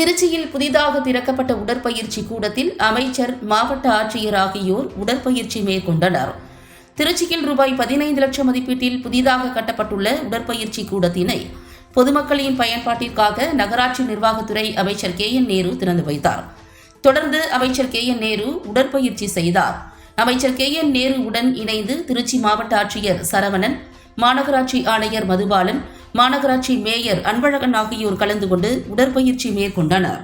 திருச்சியில் புதிதாக திறக்கப்பட்ட உடற்பயிற்சி கூடத்தில் அமைச்சர் மாவட்ட ஆட்சியர் ஆகியோர் உடற்பயிற்சி மேற்கொண்டனர். திருச்சியில் ரூபாய் பதினைந்து லட்சம் மதிப்பீட்டில் புதிதாக கட்டப்பட்டுள்ள உடற்பயிற்சி கூடத்தினை பொதுமக்களின் பயன்பாட்டிற்காக நகராட்சி நிர்வாகத்துறை அமைச்சர் கே. என். நேரு திறந்து வைத்தார். தொடர்ந்து அமைச்சர் கே. என். நேரு உடற்பயிற்சி செய்தார். அமைச்சர் கே. என். நேரு உடன் இணைந்து திருச்சி மாவட்ட ஆட்சியர் சரவணன் மாநகராட்சி ஆணையர் மதுபாலன் மாநகராட்சி மேயர் அன்பழகன் ஆகியோர் கலந்து கொண்டு உடற்பயிற்சி மேற்கொண்டனர்.